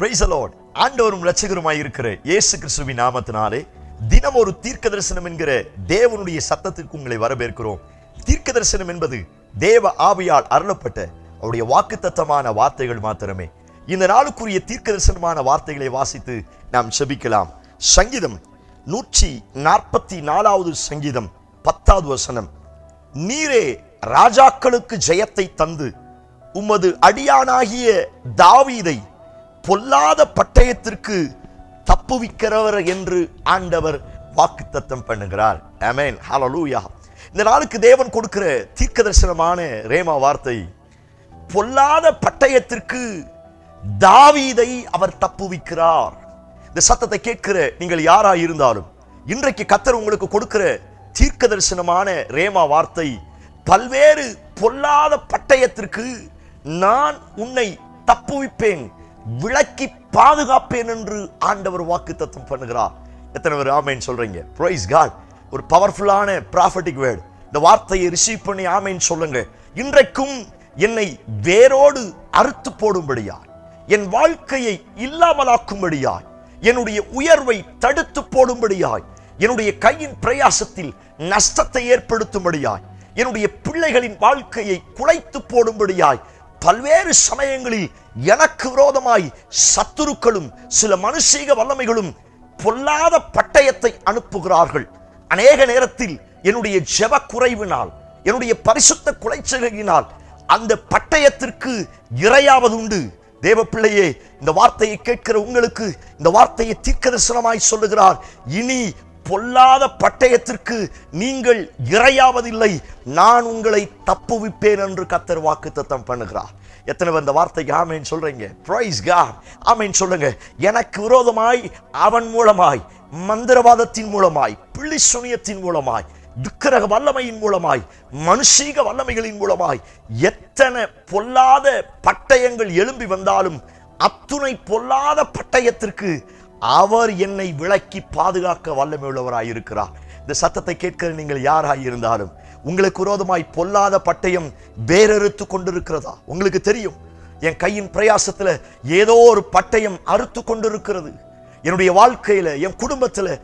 Price allot ஆண்டவரும் இரட்சகருமாய் இருக்கிற இயேசு கிறிஸ்துவின் நாமத்தினாலே தினம் ஒரு தீர்க்க தரிசனம் என்கிற தேவனுடைய சத்தத்திற்கு உங்களை வரவேற்கிறோம். தீர்க்க தரிசனம் என்பது தேவ ஆவியால் அருளப்பட்ட அவருடைய வாக்குத்தத்தமான வார்த்தைகள் மாத்திரமே. இந்த நாளுக்குரிய தீர்க்க தரிசனமான வார்த்தைகளை வாசித்து நாம் செபிக்கலாம். சங்கீதம் நூற்றி நாற்பத்தி நாலாவது சங்கீதம் பத்தாவது வசனம். நீரே ராஜாக்களுக்கு ஜெயத்தை தந்து உமது அடியானாகிய தாவீதை பொல்லாத பட்டயத்திற்கு தப்புவிக்கிறவர் என்று ஆண்டவர் வாக்குத்தத்தம் பண்ணுகிறார். அமேன் ஹலலூயா இந்த நாளுக்கு தேவன் கொடுக்கிற தீர்க்க தரிசனமான ரேமா வார்த்தை பொல்லாத பட்டயத்திற்கு தாவீதை அவர் தப்புவிக்கிறார் இந்த சத்தத்தை கேட்கிற நீங்கள் யாரா இருந்தாலும் இன்றைக்கு கத்தர் உங்களுக்கு கொடுக்கிற தீர்க்க தரிசனமான ரேமா வார்த்தை பல்வேறு பொல்லாத பட்டயத்திற்கு நான் உன்னை தப்புவிப்பேன் விளக்கி பாதுகாப்பேன் என்று ஆண்டவர் வாக்கு தத்துவம் பண்ணுகிறார். எத்தனை பேர் ஆமைன்னு சொல்றீங்க? ப்ரைஸ் காட் ஒரு பவர்ஃபுல்லான ப்ராஃபட்டிக் வேர்டு இந்த வார்த்தையை ரிசீவ் பண்ணி ஆமைன்னு சொல்லுங்க இன்றைக்கும் என்னை வேரோடு அறுத்து போடும்படியாய் என் வாழ்க்கையை இல்லாமலாக்கும்படியாய் என்னுடைய உயர்வை தடுத்து போடும்படியாய் என்னுடைய கையின் பிரயாசத்தில் நஷ்டத்தை ஏற்படுத்தும்படியாய் என்னுடைய பிள்ளைகளின் வாழ்க்கையை குலைத்து போடும்படியாய் பல்வேறு சமயங்களில் எனக்கு விரோதமாய் சத்துருக்களும் சில மனுஷீக வல்லமைகளும் பொல்லாத பட்டயத்தை அனுப்புகிறார்கள். அநேக நேரத்தில் என்னுடைய ஜெப குறைவினால் என்னுடைய பரிசுத்த குலைச்சலினால் அந்த பட்டயத்திற்கு இரையாவது உண்டு. தேவ பிள்ளையே இந்த வார்த்தையை கேட்கிற உங்களுக்கு இந்த வார்த்தையை தீர்க்க தரிசனமாய் சொல்லுகிறார். இனி பொல்லாத பட்டயத்திற்கு நீங்கள் இரையாவதில்லை. நான் உங்களை தப்புவிப்பேன் என்று கத்தர் வாக்கு தத்தம் பண்ணுகிறார். எத்தனை பேர் இந்த வார்த்தைக்கு ஆமைன்னு சொல்றீங்க? ப்ரைஸ் காட் ஆமைன்னு சொல்லுங்க. எனக்கு விரோதமாய் அவன் மூலமாய் மந்திரவாதத்தின் மூலமாய் பிள்ளி சுனியத்தின் மூலமாய் விக்கிரக வல்லமையின் மூலமாய் மனுஷீக வல்லமைகளின் மூலமாய் எத்தனை பொல்லாத பட்டயங்கள் எழும்பி வந்தாலும் அத்துணை பொல்லாத பட்டயத்திற்கு அவர் என்னை விளக்கி பாதுகாக்க வல்லமை உள்ளவராய் இருக்கிறார் இந்த சத்தத்தை கேட்கிற நீங்கள் யாராய் இருந்தாலும் உங்களுக்கு விரோதமாய் பொல்லாத பட்டயம் வேறறுத்து கொண்டிருக்கிறதா? உங்களுக்கு தெரியும் என் கையின் பிரயாசத்துல ஏதோ ஒரு பட்டயம் அறுத்து கொண்டிருக்கிறது. என்னுடைய வாழ்க்கையில என் குடும்பத்துல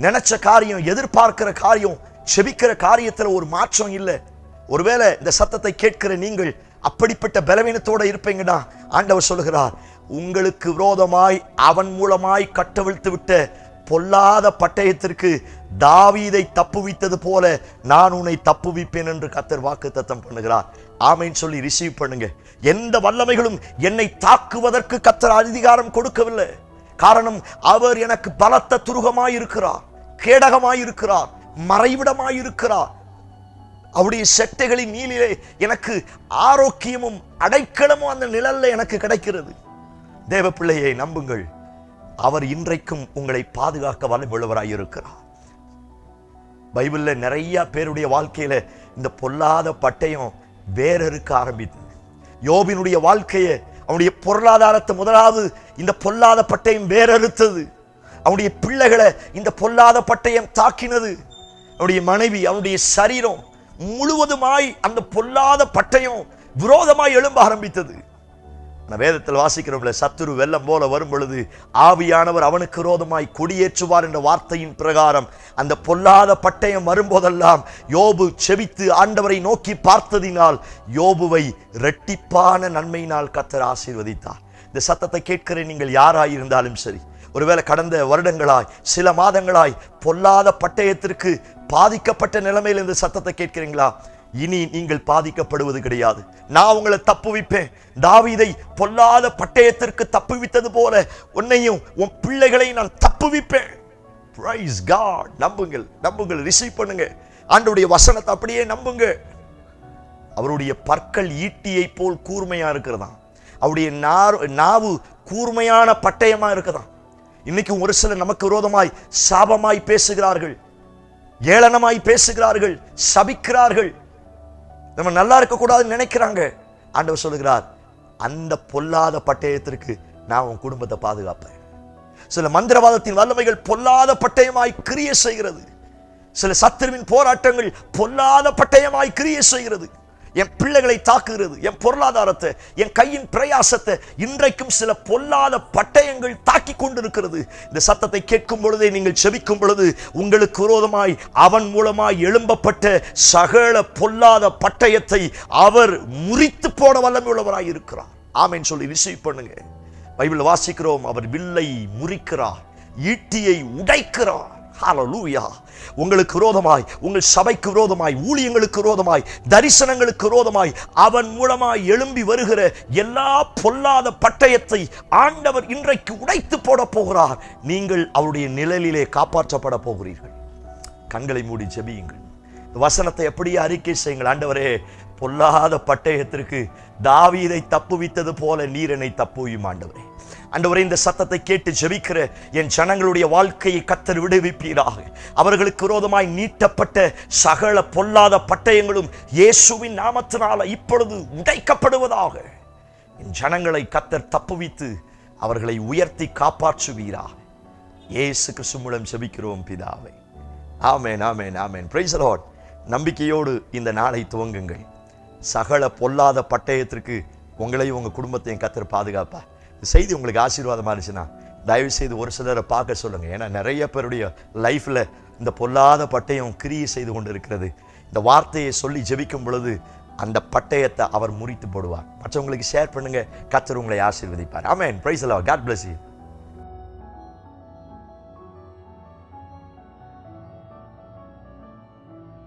நினைச்ச காரியம் எதிர்பார்க்கிற காரியம் செபிக்கிற காரியத்துல ஒரு மாற்றம் இல்லை. ஒருவேளை இந்த சத்தத்தை கேட்கிற நீங்கள் அப்படிப்பட்ட பலவீனத்தோடு இருப்பீங்கன்னா ஆண்டவர் சொல்லுகிறார் உங்களுக்கு விரோதமாய் அவன் மூலமாய் கட்டவிழ்த்து விட்ட பொல்லாத பட்டயத்திற்கு தாவீதை தப்புவித்தது போல நான் உன்னை தப்புவிப்பேன் என்று கத்தர் வாக்கு தத்தம் பண்ணுகிறார். ஆமைன்னு சொல்லி ரிசீவ் பண்ணுங்க. எந்த வல்லமைகளும் என்னை தாக்குவதற்கு கத்தர் அதிகாரம் கொடுக்கவில்லை. காரணம் அவர் எனக்கு பலத்த துருகமாயிருக்கிறார் கேடகமாயிருக்கிறார் மறைவிடமாயிருக்கிறார். அவருடைய செட்டைகளின் நீலிலே எனக்கு ஆரோக்கியமும் அடைக்கலமும் அந்த நிழல்ல எனக்கு கிடைக்கிறது. தேவ பிள்ளையை நம்புங்கள். அவர் இன்றைக்கும் உங்களை பாதுகாக்க வல்லமுள்ளவராய் இருக்கிறார். பைபிள்ல நிறைய பேருடைய வாழ்க்கையில இந்த பொல்லாத பட்டயம் வேறறுக்க ஆரம்பித்தது. யோபினுடைய வாழ்க்கையை அவனுடைய பொருளாதாரத்தை முதலாவது இந்த பொல்லாத பட்டயம் வேறறுத்தது அவனுடைய பிள்ளைகளை இந்த பொல்லாத பட்டயம் தாக்கினது. அவனுடைய மனைவி அவனுடைய சரீரம் முழுவதுமாய் அந்த பொல்லாத பட்டயம் விரோதமாய் எழும்ப ஆரம்பித்தது. ஆனால் வேதத்தில் வாசிக்கிறோம்ல சத்துரு வெள்ளம் போல வரும் பொழுது ஆவியானவர் அவனுக்கு ரோதமாய் கொடியேற்றுவார் என்ற வார்த்தையின் பிரகாரம் அந்த பொல்லாத பட்டயம் வரும்போதெல்லாம் யோபு செவித்து ஆண்டவரை நோக்கி பார்த்ததினால் யோபுவை இரட்டிப்பான நன்மையினால் கத்தர் ஆசீர்வதித்தார். இந்த சத்தத்தை கேட்கிற நீங்கள் யாராயிருந்தாலும் சரி ஒருவேளை கடந்த வருடங்களாய் சில மாதங்களாய் பொல்லாத பட்டயத்திற்கு பாதிக்கப்பட்ட நிலைமையில் இந்த சத்தத்தை கேட்கிறீங்களா? இனி நீங்கள் பாதிக்கப்படுவது கிடையாது. நான் உங்களை தப்புவிப்பேன். தாவிதை பொல்லாத பட்டயத்திற்கு தப்புவித்தது போல உன்னையும் உன் பிள்ளைகளை நான் தப்புவிப்பேன். பிரைஸ் காட் நம்புங்கள் நம்புங்கள். ரிசீவ் பண்ணுங்க. ஆண்டுடைய வசனத்தை அப்படியே நம்புங்க. அவருடைய பற்கள் ஈட்டியை போல் கூர்மையா இருக்கிறதாம். அவருடைய நாவு கூர்மையான பட்டயமா இருக்குதாம் இன்னைக்கும் ஒரு சிலர் நமக்கு விரோதமாய் சாபமாய் பேசுகிறார்கள் ஏளனமாய் பேசுகிறார்கள் சபிக்கிறார்கள். நம்ம நல்லா இருக்கக்கூடாதுன்னு நினைக்கிறாங்க. ஆண்டவர் சொல்லுகிறார் அந்த பொல்லாத பட்டயத்திற்கு நான் உன் குடும்பத்தை பாதுகாப்பேன். சில மந்திரவாதத்தின் வல்லமைகள் பொல்லாத பட்டயமாய் கிரிய செய்கிறது. சில சத்துருவின் போராட்டங்கள் பொல்லாத பட்டயமாய் கிரிய செய்கிறது. என் பிள்ளைகளை தாக்குகிறது என் பொருளாதாரத்தை என் கையின் பிரயாசத்தை இன்றைக்கும் சில பொல்லாத பட்டயங்கள் தாக்கி கொண்டிருக்கிறது. இந்த சத்தத்தை கேட்கும் பொழுதே நீங்கள் செபிக்கும் பொழுது உங்களுக்கு விரோதமாய் அவன் மூலமாய் எழும்பப்பட்ட சகல பொல்லாத பட்டயத்தை அவர் முறித்து போட வல்லமை உள்ளவராய் இருக்கிறார். ஆமென் சொல்லி ரிசீவ் பண்ணுங்க. பைபிள் வாசிக்கிறோம் அவர் வில்லை முறிக்கிறார் ஈட்டியை உடைக்கிறார். ஹalleluya உங்களுக்கு விரோதமாய் உங்கள் சபைக்கு விரோதமாய் ஊழியங்களுக்கு விரோதமாய் தரிசனங்களுக்கு விரோதமாய் அவன் மூலமாய் எழும்பி வருகிற எல்லா பொல்லாத பட்டயத்தை ஆண்டவர் இன்றைக்கு உடைத்து போட போகிறார். நீங்கள் அவருடைய நிழலிலே காப்பாற்றப்பட போகிறீர்கள். கண்களை மூடி ஜெபியுங்கள். வசனத்தை எப்படியே அறிக்கை செய்யுங்கள். ஆண்டவரே பொல்லாத பட்டயத்திற்கு தாவீதை தப்புவித்தது போல நீர் என்னை தப்புவியும் ஆண்டவரே. அண்டவரே இந்த சத்தத்தை கேட்டு ஜெபிக்கிற என் ஜனங்களுடைய வாழ்க்கையை கத்தர் விடுவிப்பீராக. அவர்களுக்கு விரோதமாய் நீட்டப்பட்ட சகல பொல்லாத பட்டயங்களும் இயேசுவின் நாமத்தினால இப்பொழுது உடைக்கப்படுவதாக. என் ஜனங்களை கத்தர் தப்புவித்து அவர்களை உயர்த்தி காப்பாற்றுவீராக. இயேசு கிறிஸ்து மூலம் பிதாவை பிதாவே. ஆமேன் ஆமேன் பிரைஸ் லார்ட் நம்பிக்கையோடு இந்த நாளை துவங்குங்கள். சகல பொல்லாத பட்டயத்திற்கு உங்களையும் உங்கள் குடும்பத்தையும் கத்திர பாதுகாப்பா. இந்த செய்தி உங்களுக்கு ஆசீர்வாதமாக இருந்துச்சுன்னா தயவு செய்து ஒரு சிலரை பார்க்க சொல்லுங்கள் ஏன்னா நிறைய பேருடைய லைஃப்பில் இந்த பொல்லாத பட்டயம் கிரியை செய்து கொண்டு இருக்கிறது இந்த வார்த்தையை சொல்லி ஜெபிக்கும் பொழுது அந்த பட்டயத்தை அவர் முறித்து போடுவார். மற்றவங்களுக்கு ஷேர் பண்ணுங்க. கத்தர் உங்களை ஆசீர்வதிப்பார். ஆமேன் பிரைஸ் அல்லவா காட் பிளஸ் யூ